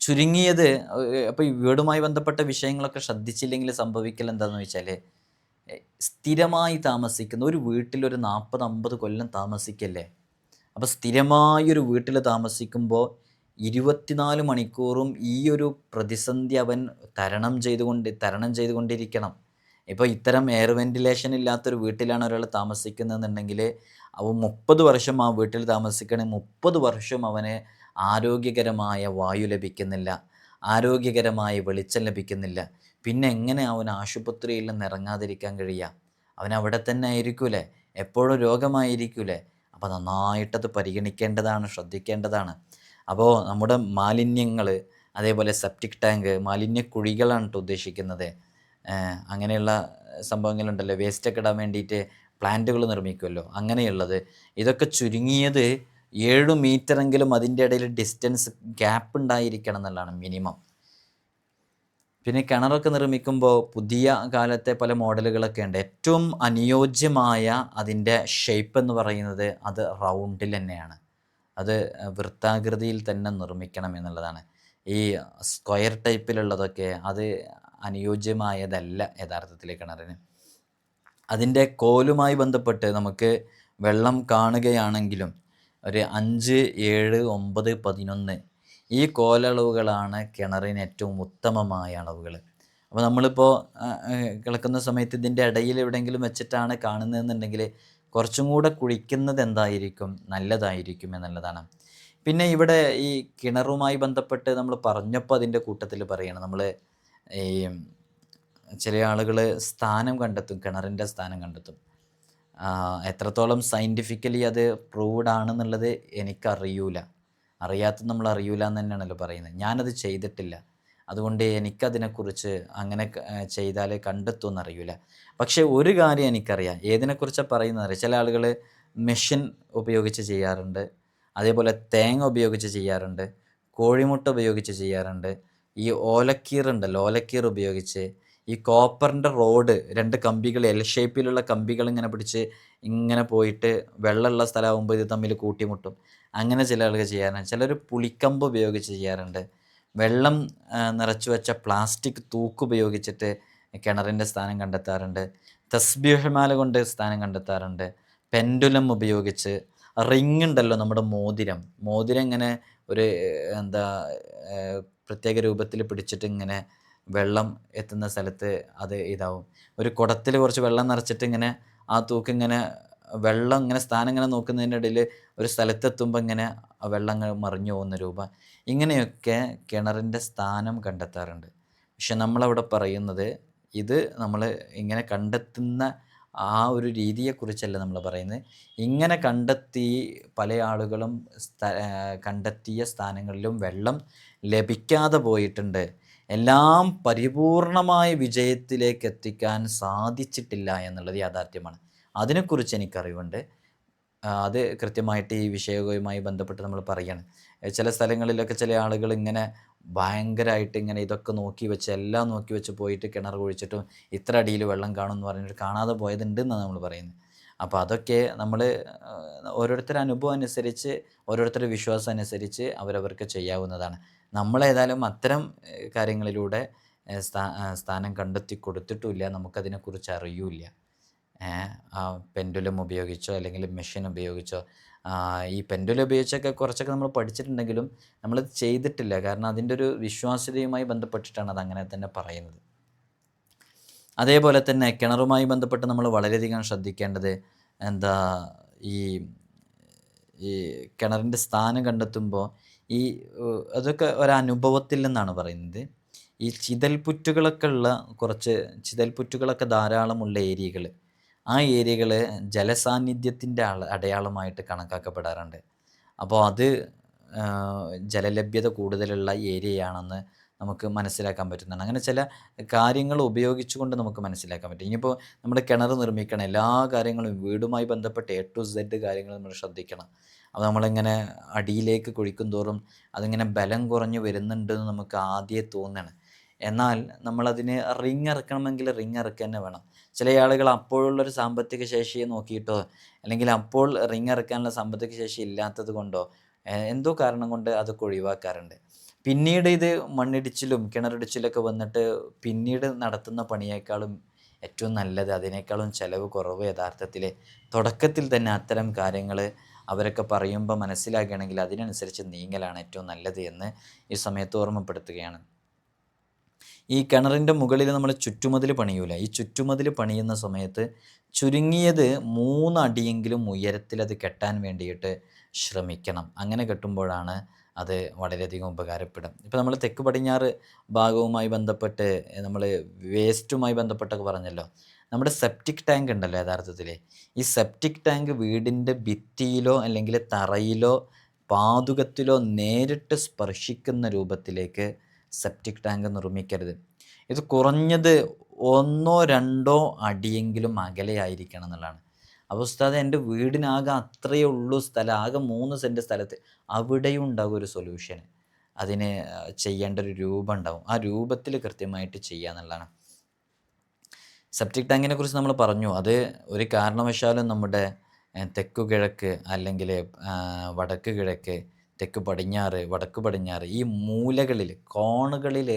ചുരുങ്ങിയത് അപ്പോൾ ഈ വീടുമായി ബന്ധപ്പെട്ട വിഷയങ്ങളൊക്കെ ശ്രദ്ധിച്ചില്ലെങ്കിൽ സംഭവിക്കൽ എന്താണെന്ന് വെച്ചാൽ സ്ഥിരമായി താമസിക്കുന്ന ഒരു വീട്ടിൽ ഒരു നാൽപ്പത് അമ്പത് കൊല്ലം താമസിക്കല്ലേ? അപ്പോൾ സ്ഥിരമായൊരു വീട്ടിൽ താമസിക്കുമ്പോൾ ഇരുപത്തിനാല് മണിക്കൂറും ഈ ഒരു പ്രതിസന്ധി അവൻ തരണം ചെയ്തുകൊണ്ട് തരണം ചെയ്തുകൊണ്ടിരിക്കണം. ഇപ്പോൾ ഇത്തരം എയർ വെന്റിലേഷൻ ഇല്ലാത്തൊരു വീട്ടിലാണ് ഒരാൾ താമസിക്കുന്നതെന്നുണ്ടെങ്കിൽ അവൻ മുപ്പത് വർഷം ആ വീട്ടിൽ താമസിക്കണമെങ്കിൽ മുപ്പത് വർഷം അവന് ആരോഗ്യകരമായ വായു ലഭിക്കുന്നില്ല ആരോഗ്യകരമായ വെളിച്ചം ലഭിക്കുന്നില്ല. പിന്നെ എങ്ങനെ അവൻ ആശുപത്രിയിൽ നിന്ന് ഇറങ്ങാതിരിക്കാൻ കഴിയുക അവൻ അവിടെ തന്നെ ആയിരിക്കൂലേ? എപ്പോഴും രോഗമായിരിക്കൂലേ? അപ്പോൾ നന്നായിട്ടത് പരിഗണിക്കേണ്ടതാണ് ശ്രദ്ധിക്കേണ്ടതാണ്. അപ്പോൾ നമ്മുടെ മാലിന്യങ്ങൾ അതേപോലെ സെപ്റ്റിക് ടാങ്ക് മാലിന്യ കുഴികളാണ് കേട്ടോ ഉദ്ദേശിക്കുന്നത്. അങ്ങനെയുള്ള സംഭവങ്ങളുണ്ടല്ലോ. വേസ്റ്റൊക്കെ ഇടാൻ വേണ്ടിയിട്ട് പ്ലാന്റുകൾ നിർമ്മിക്കുമല്ലോ. അങ്ങനെയുള്ളത്. ഇതൊക്കെ ചുരുങ്ങിയത് ഏഴ് മീറ്ററെങ്കിലും അതിന്റെ ഇടയിൽ ഡിസ്റ്റൻസ് ഗ്യാപ്പ് ഉണ്ടായിരിക്കണം എന്നുള്ളതാണ് മിനിമം പിന്നെ കിണറൊക്കെ നിർമ്മിക്കുമ്പോൾ പുതിയ കാലത്തെ പല മോഡലുകളൊക്കെ ഉണ്ട്. ഏറ്റവും അനുയോജ്യമായ അതിന്റെ ഷേപ്പ് എന്ന് പറയുന്നത് അത് റൗണ്ടിൽ തന്നെയാണ്. അത് വൃത്താകൃതിയിൽ തന്നെ നിർമ്മിക്കണം എന്നുള്ളതാണ്. ഈ സ്ക്വയർ ടൈപ്പിലുള്ളതൊക്കെ അത് അനുയോജ്യമായതല്ല യഥാർത്ഥത്തിൽ കിണറിന്. അതിന്റെ കോലുമായി ബന്ധപ്പെട്ട് നമുക്ക് വെള്ളം കാണുകയാണെങ്കിലും ഒരു അഞ്ച് ഏഴ് ഒമ്പത് പതിനൊന്ന് ഈ കോലളവുകളാണ് കിണറിന് ഏറ്റവും ഉത്തമമായ അളവുകൾ. അപ്പോൾ നമ്മളിപ്പോൾ കിളക്കുന്ന സമയത്ത് ഇതിന്റെ ഇടയിൽ എവിടെയെങ്കിലും വെച്ചിട്ടാണ് കാണുന്നതെന്നുണ്ടെങ്കിൽ കുറച്ചും കൂടെ കുഴിക്കുന്നത് എന്തായിരിക്കും? നല്ലതായിരിക്കും എന്നുള്ളതാണ്. പിന്നെ ഇവിടെ ഈ കിണറുമായി ബന്ധപ്പെട്ട് നമ്മൾ പറഞ്ഞപ്പോൾ അതിന്റെ കൂട്ടത്തിൽ പറയണം. നമ്മൾ ഈ ചില ആളുകൾ സ്ഥാനം കണ്ടെത്തും കിണറിന്റെ സ്ഥാനം കണ്ടെത്തും. എത്രത്തോളം സയന്റിഫിക്കലി അത് പ്രൂവ്ഡ് ആണെന്നുള്ളത് എനിക്കറിയൂല. അറിയാത്ത നമ്മൾ അറിയൂല എന്ന് തന്നെയാണല്ലോ പറയുന്നത്. ഞാനത് ചെയ്തിട്ടില്ല. അതുകൊണ്ട് എനിക്കതിനെക്കുറിച്ച് അങ്ങനെ ചെയ്താൽ കണ്ടെത്തുമെന്ന് അറിയില്ല പക്ഷേ ഒരു കാര്യം എനിക്കറിയാം. ഏതിനെക്കുറിച്ചാണ് പറയുന്നത് അറിയാം? ചില ആളുകൾ മെഷീൻ ഉപയോഗിച്ച് ചെയ്യാറുണ്ട്. അതേപോലെ തേങ്ങ ഉപയോഗിച്ച് ചെയ്യാറുണ്ട്. കോഴിമുട്ട ഉപയോഗിച്ച് ചെയ്യാറുണ്ട്. ഈ ഓലക്കീറുണ്ടല്ലോ ഓലക്കീർ ഉപയോഗിച്ച് ഈ കോപ്പറിന്റെ റോഡ് രണ്ട് കമ്പികൾ എൽ ഷേപ്പിലുള്ള കമ്പികൾ ഇങ്ങനെ പിടിച്ച് ഇങ്ങനെ പോയിട്ട് വെള്ളമുള്ള സ്ഥലമാകുമ്പോൾ ഇത് തമ്മിൽ കൂട്ടിമുട്ടും. അങ്ങനെ ചില ആളുകൾ ചെയ്യാറുണ്ട്. ചിലർ പുളിക്കമ്പ് ഉപയോഗിച്ച് ചെയ്യാറുണ്ട്. വെള്ളം നിറച്ചു വെച്ച പ്ലാസ്റ്റിക് തൂക്ക് ഉപയോഗിച്ചിട്ട് കിണറിന്റെ സ്ഥാനം കണ്ടെത്താറുണ്ട്. തസ്ബീഹമാല കൊണ്ട് സ്ഥാനം കണ്ടെത്താറുണ്ട്. പെൻഡുലം ഉപയോഗിച്ച് റിങ് ഉണ്ടല്ലോ നമ്മുടെ മോതിരം. മോതിരം ഇങ്ങനെ ഒരു എന്താ പ്രത്യേക രൂപത്തിൽ പിടിച്ചിട്ട് ഇങ്ങനെ വെള്ളം എത്തുന്ന സ്ഥലത്ത് അത് ഇതാവും. ഒരു കുടത്തിൽ കുറച്ച് വെള്ളം നിറച്ചിട്ട് ഇങ്ങനെ ആ തൂക്ക് ഇങ്ങനെ വെള്ളം ഇങ്ങനെ സ്ഥാനം ഇങ്ങനെ നോക്കുന്നതിന്റെ ഇടയിൽ ഒരു സ്ഥലത്തെത്തുമ്പോൾ ഇങ്ങനെ വെള്ളം മറിഞ്ഞു പോകുന്ന രൂപ. ഇങ്ങനെയൊക്കെ കിണറിന്റെ സ്ഥാനം കണ്ടെത്താറുണ്ട്. പക്ഷെ നമ്മളവിടെ പറയുന്നത് ഇത് നമ്മൾ ഇങ്ങനെ കണ്ടെത്തുന്ന ആ ഒരു രീതിയെക്കുറിച്ചല്ല നമ്മൾ പറയുന്നത്. ഇങ്ങനെ കണ്ടെത്തി പല ആളുകളും കണ്ടെത്തിയ സ്ഥാനങ്ങളിലും വെള്ളം ലഭിക്കാതെ പോയിട്ടുണ്ട്. എല്ലാം പരിപൂർണമായ വിജയത്തിലേക്ക് എത്തിക്കാൻ സാധിച്ചിട്ടില്ല എന്നുള്ളത് യാഥാർത്ഥ്യമാണ്. അതിനെക്കുറിച്ച് എനിക്കറിവുണ്ട്. അത് കൃത്യമായിട്ട് ഈ വിഷയവുമായി ബന്ധപ്പെട്ട് നമ്മൾ പറയാണ്. ചില സ്ഥലങ്ങളിലൊക്കെ ചില ആളുകൾ ഇങ്ങനെ ഭയങ്കരമായിട്ട് ഇങ്ങനെ ഇതൊക്കെ നോക്കി വെച്ച് എല്ലാം നോക്കി വെച്ച് പോയിട്ട് കിണർ കുഴിച്ചിട്ടും ഇത്ര അടിയിൽ വെള്ളം കാണും എന്ന് പറഞ്ഞിട്ട് കാണാതെ പോയതുണ്ട് എന്നാണ് നമ്മൾ പറയുന്നത്. അപ്പോൾ അതൊക്കെ നമ്മൾ ഓരോരുത്തരുടെ അനുഭവം അനുസരിച്ച് ഓരോരുത്തരുടെ വിശ്വാസം അനുസരിച്ച് അവരവർക്ക് ചെയ്യാവുന്നതാണ്. നമ്മളേതായാലും അത്തരം കാര്യങ്ങളിലൂടെ സ്ഥാ സ്ഥാനം കണ്ടെത്തി കൊടുത്തിട്ടുമില്ല. നമുക്കതിനെക്കുറിച്ച് അറിയൂല ഏ, ആ പെൻഡുലം ഉപയോഗിച്ചോ അല്ലെങ്കിൽ മെഷീൻ ഉപയോഗിച്ചോ ഈ പെൻഡുലം ഉപയോഗിച്ചൊക്കെ കുറച്ചൊക്കെ നമ്മൾ പഠിച്ചിട്ടുണ്ടെങ്കിലും നമ്മളത് ചെയ്തിട്ടില്ല. കാരണം അതിന്റെ ഒരു വിശ്വാസ്യതയുമായി ബന്ധപ്പെട്ടിട്ടാണ് അത് അങ്ങനെ തന്നെ പറയുന്നത്. അതേപോലെ തന്നെ കിണറുമായി ബന്ധപ്പെട്ട് നമ്മൾ വളരെയധികം ശ്രദ്ധിക്കേണ്ടത് എന്താ ഈ ഈ കിണറിന്റെ സ്ഥാനം കണ്ടെത്തുമ്പോൾ ഈ അതൊക്കെ ഒരനുഭവത്തിൽ നിന്നാണ് പറയുന്നത്. ഈ ചിതൽപുറ്റുകളൊക്കെ ഉള്ള കുറച്ച് ചിതൽപുറ്റുകളൊക്കെ ധാരാളമുള്ള ഏരിയകൾ ആ ഏരിയകൾ ജലസാന്നിധ്യത്തിന്റെ അടയാളമായിട്ട് കണക്കാക്കപ്പെടാറുണ്ട്. അപ്പോൾ അത് ജലലഭ്യത കൂടുതലുള്ള ഏരിയയാണെന്ന് നമുക്ക് മനസ്സിലാക്കാൻ പറ്റുന്നതാണ്. അങ്ങനെ ചില കാര്യങ്ങൾ ഉപയോഗിച്ചുകൊണ്ട് നമുക്ക് മനസ്സിലാക്കാൻ പറ്റും. ഇനിയിപ്പോൾ നമ്മുടെ കിണർ നിർമ്മിക്കണം എല്ലാ കാര്യങ്ങളും വീടുമായി ബന്ധപ്പെട്ട് എ ടു സെഡ് കാര്യങ്ങൾ നമ്മൾ ശ്രദ്ധിക്കണം. അപ്പോൾ നമ്മളിങ്ങനെ അടിയിലേക്ക് കുഴിക്കും തോറും അതിങ്ങനെ ബലം കുറഞ്ഞു വരുന്നുണ്ട് എന്ന് നമുക്ക് ആദ്യമേ തോന്നണം. എന്നാൽ നമ്മളതിന് റിങ് ഇറക്കണമെങ്കിൽ റിങ് ഇറക്കുക തന്നെ വേണം. ചില ആളുകൾ അപ്പോഴുള്ളൊരു സാമ്പത്തിക ശേഷിയെ നോക്കിയിട്ടോ അല്ലെങ്കിൽ അപ്പോൾ റിങ് ഇറക്കാനുള്ള സാമ്പത്തിക ശേഷി ഇല്ലാത്തത് കൊണ്ടോ എന്തോ കാരണം കൊണ്ട് അതൊക്കെ ഒഴിവാക്കാറുണ്ട്. പിന്നീട് ഇത് മണ്ണിടിച്ചിലും കിണറിടിച്ചിലൊക്കെ വന്നിട്ട് പിന്നീട് നടത്തുന്ന പണിയേക്കാളും ഏറ്റവും നല്ലത് അതിനേക്കാളും ചിലവ് കുറവ് യഥാർത്ഥത്തിൽ തുടക്കത്തിൽ തന്നെ അത്തരം കാര്യങ്ങൾ അവരൊക്കെ പറയുമ്പോൾ മനസ്സിലാക്കുകയാണെങ്കിൽ അതിനനുസരിച്ച് നീങ്ങലാണ് ഏറ്റവും നല്ലത് എന്ന് ഈ സമയത്ത് ഓർമ്മപ്പെടുത്തുകയാണ്. ഈ കിണറിന്റെ മുകളിൽ നമ്മൾ ചുറ്റുമതിൽ പണിയൂല. ഈ ചുറ്റുമതിൽ പണിയുന്ന സമയത്ത് ചുരുങ്ങിയത് മൂന്നടിയെങ്കിലും ഉയരത്തിൽ അത് കെട്ടാൻ വേണ്ടിയിട്ട് ശ്രമിക്കണം. അങ്ങനെ കെട്ടുമ്പോഴാണ് അത് വളരെയധികം ഉപകാരപ്പെടും. ഇപ്പോൾ നമ്മൾ തെക്ക് പടിഞ്ഞാറ് ഭാഗവുമായി ബന്ധപ്പെട്ട് നമ്മൾ വേസ്റ്റുമായി ബന്ധപ്പെട്ടൊക്കെ പറഞ്ഞല്ലോ. നമ്മുടെ സെപ്റ്റിക് ടാങ്ക് ഉണ്ടല്ലോ യഥാർത്ഥത്തിൽ ഈ സെപ്റ്റിക് ടാങ്ക് വീടിന്റെ ഭിത്തിയിലോ അല്ലെങ്കിൽ തറയിലോ പാതുകത്തിലോ നേരിട്ട് സ്പർശിക്കുന്ന രൂപത്തിലേക്ക് സെപ്റ്റിക് ടാങ്ക് നിർമ്മിക്കരുത്. ഇത് കുറഞ്ഞത് ഒന്നോ രണ്ടോ അടിയെങ്കിലും അകലെയായിരിക്കണം എന്നുള്ളതാണ്. അപ്പോൾ ഉസ്താദ് എന്റെ വീടിനാകെ അത്രയേ ഉള്ളൂ സ്ഥലം. ആകെ മൂന്ന് സെന്റ് സ്ഥലത്ത് അവിടെയും ഉണ്ടാകും ഒരു സൊല്യൂഷൻ അതിന് ചെയ്യേണ്ട ഒരു രൂപം ഉണ്ടാവും. ആ രൂപത്തിൽ കൃത്യമായിട്ട് ചെയ്യുക എന്നുള്ളതാണ് സെപ്റ്റിക് ടാങ്കിനെ കുറിച്ച് നമ്മൾ പറഞ്ഞു. അത് ഒരു കാരണവശാലും നമ്മുടെ തെക്കു കിഴക്ക് അല്ലെങ്കിൽ വടക്ക് കിഴക്ക് തെക്ക് പടിഞ്ഞാറ് വടക്ക് പടിഞ്ഞാറ് ഈ മൂലകളിൽ കോണുകളിൽ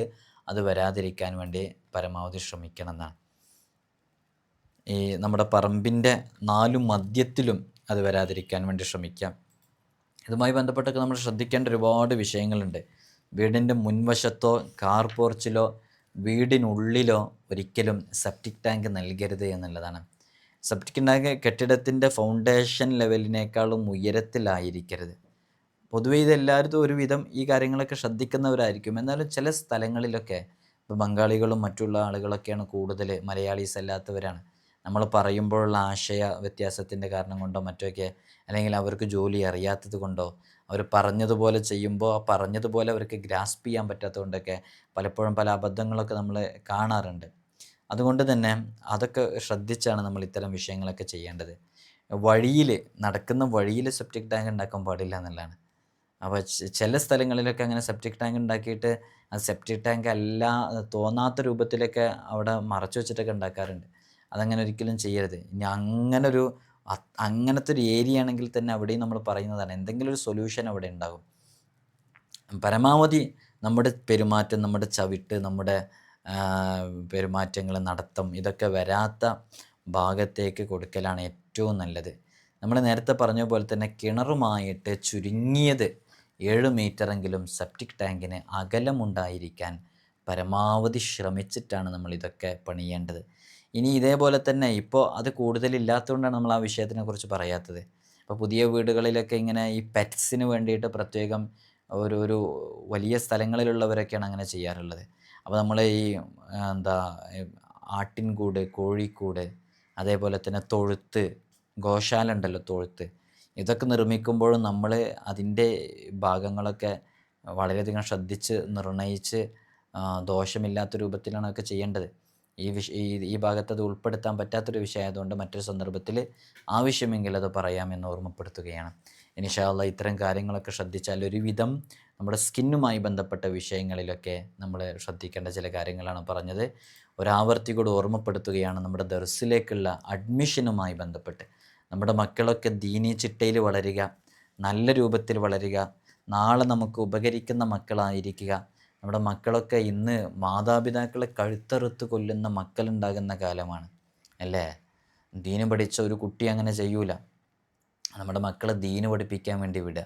അത് വരാതിരിക്കാൻ വേണ്ടി പരമാവധി ശ്രമിക്കണം എന്നാണ് ഈ നമ്മുടെ പറമ്പിന്റെ നാലു മധ്യത്തിലും അത് വരാതിരിക്കാൻ വേണ്ടി ശ്രമിക്കാം. ഇതുമായി ബന്ധപ്പെട്ടൊക്കെ നമ്മൾ ശ്രദ്ധിക്കേണ്ട ഒരുപാട് വിഷയങ്ങളുണ്ട്. വീടിന്റെ മുൻവശത്തോ കാർ പോർച്ചിലോ വീടിനുള്ളിലോ ഒരിക്കലും സെപ്റ്റിക് ടാങ്ക് നൽകരുത് എന്നുള്ളതാണ്. സെപ്റ്റിക് ടാങ്ക് കെട്ടിടത്തിന്റെ ഫൗണ്ടേഷൻ ലെവലിനേക്കാളും ഉയരത്തിലായിരിക്കരുത്. പൊതുവെ ഇതെല്ലാവരും ഒരുവിധം ഈ കാര്യങ്ങളൊക്കെ ശ്രദ്ധിക്കുന്നവരായിരിക്കും. എന്നാലും ചില സ്ഥലങ്ങളിലൊക്കെ ഇപ്പോൾ ബംഗാളികളും മറ്റുള്ള ആളുകളൊക്കെയാണ് കൂടുതൽ മലയാളീസ് അല്ലാത്തവരാണ്. നമ്മൾ പറയുമ്പോഴുള്ള ആശയ വ്യത്യാസത്തിന്റെ കാരണം കൊണ്ടോ മറ്റൊക്കെ അല്ലെങ്കിൽ അവർക്ക് ജോലി അറിയാത്തത് കൊണ്ടോ അവർ പറഞ്ഞതുപോലെ ചെയ്യുമ്പോൾ പറഞ്ഞതുപോലെ അവർക്ക് ഗ്രാസ്പ് ചെയ്യാൻ പറ്റാത്തതുകൊണ്ടൊക്കെ പലപ്പോഴും പല അബദ്ധങ്ങളൊക്കെ നമ്മൾ കാണാറുണ്ട്. അതുകൊണ്ട് തന്നെ അതൊക്കെ ശ്രദ്ധിച്ചാണ് നമ്മൾ ഇത്തരം വിഷയങ്ങളൊക്കെ ചെയ്യേണ്ടത്. വഴിയിൽ നടക്കുന്ന വഴിയിൽ സെപ്റ്റിക് ടാങ്ക് ഉണ്ടാക്കാൻ പാടില്ല എന്നുള്ളതാണ്. അപ്പോൾ ചില സ്ഥലങ്ങളിലൊക്കെ അങ്ങനെ സെപ്റ്റിക് ടാങ്ക് ഉണ്ടാക്കിയിട്ട് ആ സെപ്റ്റിക് ടാങ്ക് അല്ല തോന്നാത്ത രൂപത്തിലൊക്കെ അവിടെ മറച്ചു വെച്ചിട്ടൊക്കെ ഉണ്ടാക്കാറുണ്ട്. അതങ്ങനെ ഒരിക്കലും ചെയ്യരുത്. ഇനി അങ്ങനൊരു അങ്ങനത്തെ ഒരു ഏരിയ ആണെങ്കിൽ തന്നെ അവിടെയും നമ്മൾ പറയുന്നതാണ് എന്തെങ്കിലും ഒരു സൊല്യൂഷൻ അവിടെ ഉണ്ടാകും. പരമാവധി നമ്മുടെ പെരുമാറ്റം നമ്മുടെ ചവിട്ട് നമ്മുടെ പെരുമാറ്റങ്ങൾ നടത്തം ഇതൊക്കെ വരാത്ത ഭാഗത്തേക്ക് കൊടുക്കലാണ് ഏറ്റവും നല്ലത്. നമ്മൾ നേരത്തെ പറഞ്ഞ പോലെ തന്നെ കിണറുമായിട്ട് ചുരുങ്ങിയത് ഏഴ് മീറ്ററെങ്കിലും സെപ്റ്റിക് ടാങ്കിന് അകലമുണ്ടായിരിക്കാൻ പരമാവധി ശ്രമിച്ചിട്ടാണ് നമ്മൾ ഇതൊക്കെ പണിയേണ്ടത്. ഇനി ഇതേപോലെ തന്നെ ഇപ്പോൾ അത് കൂടുതലില്ലാത്തതുകൊണ്ടാണ് നമ്മൾ ആ വിഷയത്തിനെ കുറിച്ച് പറയാത്തത്. ഇപ്പോൾ പുതിയ വീടുകളിലൊക്കെ ഇങ്ങനെ ഈ പെറ്റ്സിന് വേണ്ടിയിട്ട് പ്രത്യേകം ഒരു ഒരു വലിയ സ്ഥലങ്ങളിലുള്ളവരൊക്കെയാണ് അങ്ങനെ ചെയ്യാറുള്ളത്. അപ്പോൾ നമ്മൾ ഈ എന്താ ആട്ടിൻകൂട് കോഴിക്കൂട് അതേപോലെ തന്നെ തൊഴുത്ത് ഗോശാല ഉണ്ടല്ലോ തൊഴുത്ത് ഇതൊക്കെ നിർമ്മിക്കുമ്പോഴും നമ്മൾ അതിന്റെ ഭാഗങ്ങളൊക്കെ വളരെയധികം ശ്രദ്ധിച്ച് നിർണയിച്ച് ദോഷമില്ലാത്ത രൂപത്തിലാണ് ഒക്കെ ചെയ്യേണ്ടത്. ഈ വിഷ ഈ ഈ ഭാഗത്ത് അത് ഉൾപ്പെടുത്താൻ പറ്റാത്തൊരു വിഷയമായതുകൊണ്ട് മറ്റൊരു സന്ദർഭത്തിൽ ആവശ്യമെങ്കിൽ അത് പറയാമെന്ന് ഓർമ്മപ്പെടുത്തുകയാണ്. ഇനിഷാല്ല ഇത്തരം കാര്യങ്ങളൊക്കെ ശ്രദ്ധിച്ചാൽ ഒരുവിധം നമ്മുടെ സ്കിന്നുമായി ബന്ധപ്പെട്ട വിഷയങ്ങളിലൊക്കെ നമ്മൾ ശ്രദ്ധിക്കേണ്ട ചില കാര്യങ്ങളാണ് പറഞ്ഞത്. ഒരാവർത്തി കൂടെ ഓർമ്മപ്പെടുത്തുകയാണ് നമ്മുടെ ദർസിലേക്കുള്ള അഡ്മിഷനുമായി ബന്ധപ്പെട്ട്. നമ്മുടെ മക്കളൊക്കെ ദീനി ചിട്ടയിൽ വളരുക നല്ല രൂപത്തിൽ വളരുക നാളെ നമുക്ക് ഉപകരിക്കുന്ന മക്കളായിരിക്കുക നമ്മുടെ മക്കളൊക്കെ ഇന്ന് മാതാപിതാക്കളെ കഴുത്തറുത്ത് കൊല്ലുന്ന മക്കളുണ്ടാകുന്ന കാലമാണ് അല്ലേ? ദീന് പഠിച്ച ഒരു കുട്ടി അങ്ങനെ ചെയ്യൂല. നമ്മുടെ മക്കളെ ദീന് പഠിപ്പിക്കാൻ വേണ്ടി വിടുക.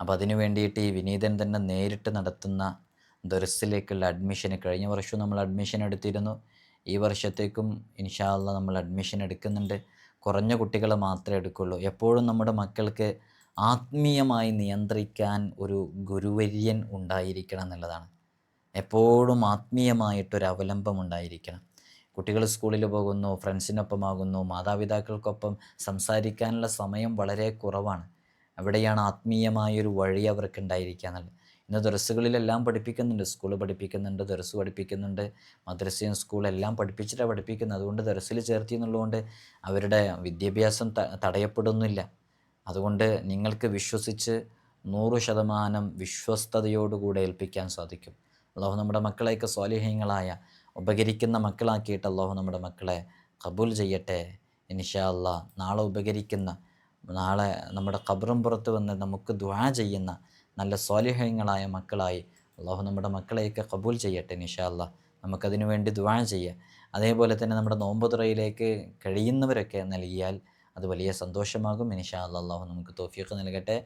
അപ്പോൾ അതിനു വേണ്ടിയിട്ട് ഈ വിനീതൻ തന്നെ നേരിട്ട് നടത്തുന്ന ദർസിലേക്കുള്ള അഡ്മിഷന് കഴിഞ്ഞ വർഷവും നമ്മൾ അഡ്മിഷൻ എടുത്തിരുന്നു. ഈ വർഷത്തേക്കും ഇൻഷാല്ല നമ്മൾ അഡ്മിഷൻ എടുക്കുന്നുണ്ട്. കുറഞ്ഞ കുട്ടികളെ മാത്രമേ എടുക്കുള്ളൂ. എപ്പോഴും നമ്മുടെ മക്കൾക്ക് ആത്മീയമായി നിയന്ത്രിക്കാൻ ഒരു ഗുരുവര്യൻ ഉണ്ടായിരിക്കണം എന്നുള്ളതാണ്. എപ്പോഴും ആത്മീയമായിട്ടൊരു അവലംബം ഉണ്ടായിരിക്കണം കുട്ടികൾ സ്കൂളിൽ പോകുന്നു ഫ്രണ്ട്സിനൊപ്പമാകുന്നു മാതാപിതാക്കൾക്കൊപ്പം സംസാരിക്കാനുള്ള സമയം വളരെ കുറവാണ്. അവിടെയാണ് ആത്മീയമായൊരു വഴി അവർക്ക് ഉണ്ടായിരിക്കുക എന്നുള്ളത്. ഇന്ന് ദർസുകളിലെല്ലാം പഠിപ്പിക്കുന്നുണ്ട്. സ്കൂൾ പഠിപ്പിക്കുന്നുണ്ട് ദർസ് പഠിപ്പിക്കുന്നുണ്ട്. മദ്രസയും സ്കൂളെല്ലാം പഠിപ്പിച്ചിട്ടാണ് പഠിപ്പിക്കുന്നത്. അതുകൊണ്ട് ദർസിൽ ചേർത്തി എന്നുള്ളതുകൊണ്ട് അവരുടെ വിദ്യാഭ്യാസം തടയപ്പെടുന്നില്ല. അതുകൊണ്ട് നിങ്ങൾക്ക് വിശ്വസിച്ച് നൂറ് ശതമാനം വിശ്വസ്തയോടുകൂടെ ഏൽപ്പിക്കാൻ സാധിക്കും. അള്ളാഹു നമ്മുടെ മക്കളെയൊക്കെ സ്വാലിഹ്യങ്ങളായ ഉപകരിക്കുന്ന മക്കളാക്കിയിട്ട് അള്ളാഹു നമ്മുടെ മക്കളെ കബൂൽ ചെയ്യട്ടെ. ഇൻഷാ അല്ലാ നാളെ ഉപകരിക്കുന്ന നാളെ നമ്മുടെ ഖബറും പുറത്ത് വന്ന് നമുക്ക് ദുആ ചെയ്യുന്ന നല്ല സ്വാലിഹ്യങ്ങളായ മക്കളായി അള്ളാഹു നമ്മുടെ മക്കളെയൊക്കെ കബൂൽ ചെയ്യട്ടെ ഇൻഷാ അല്ലാ നമുക്കതിനു വേണ്ടി ദുആ ചെയ്യാം അതേപോലെ തന്നെ നമ്മുടെ നോമ്പുതുറയിലേക്ക് കഴിയുന്നവരൊക്കെ നൽകിയാൽ അത് വലിയ സന്തോഷമാകും അല്ലാ അള്ളാഹു നമുക്ക് തോഫിയൊക്കെ നൽകട്ടെ.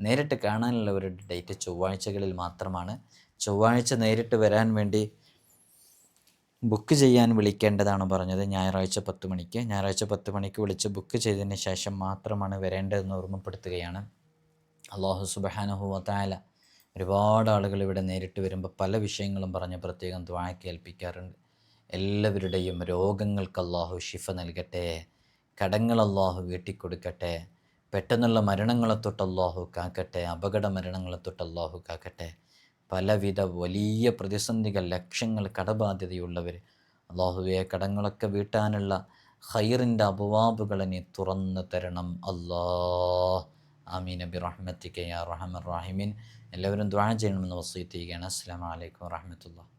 നേരിട്ട് കാണാനുള്ളവരുടെ ഡേറ്റ് ചൊവ്വാഴ്ചകളിൽ മാത്രമാണ്. ചൊവ്വാഴ്ച നേരിട്ട് വരാൻ വേണ്ടി ബുക്ക് ചെയ്യാൻ വിളിക്കേണ്ടതാണ് പറഞ്ഞത് ഞായറാഴ്ച പത്ത് മണിക്ക്. ഞായറാഴ്ച പത്ത് മണിക്ക് വിളിച്ച് ബുക്ക് ചെയ്തതിന് ശേഷം മാത്രമാണ് വരേണ്ടതെന്ന് ഓർമ്മപ്പെടുത്തുകയാണ്. അള്ളാഹു സുബഹാനഹു വതാല ഒരുപാട് ആളുകൾ ഇവിടെ നേരിട്ട് വരുമ്പോൾ പല വിഷയങ്ങളും പറഞ്ഞ് പ്രത്യേകം ദ്വാഴക്ക് ഏൽപ്പിക്കാറുണ്ട് എല്ലാവരുടെയും രോഗങ്ങൾക്ക് അള്ളാഹു ഷിഫ നൽകട്ടെ കടങ്ങൾ അള്ളാഹു വീട്ടിക്കൊടുക്കട്ടെ പെട്ടെന്നുള്ള മരണങ്ങളെ തൊട്ട് അള്ളാഹു കാക്കട്ടെ അപകട മരണങ്ങളെ തൊട്ട് അള്ളാഹു കാക്കട്ടെ പലവിധ വലിയ പ്രതിസന്ധികൾ ലക്ഷ്യങ്ങൾ കടബാധ്യതയുള്ളവർ അള്ളാഹുവെ കടങ്ങളൊക്കെ വീട്ടാനുള്ള ഹൈറിന്റെ അപവാബുകളെ തുറന്നു തരണം. അല്ലാ ആമീൻ. നബി റഹ്മത്തിക്ക് യാ റഹമർ റാഹിമീൻ. എല്ലാവരും ദ്വാ ചെയ്യണമെന്ന് വസീത്ത് ചെയ്യുകയാണ്. അസ്സാം വലൈക്കും വാഹമത്തുള്ള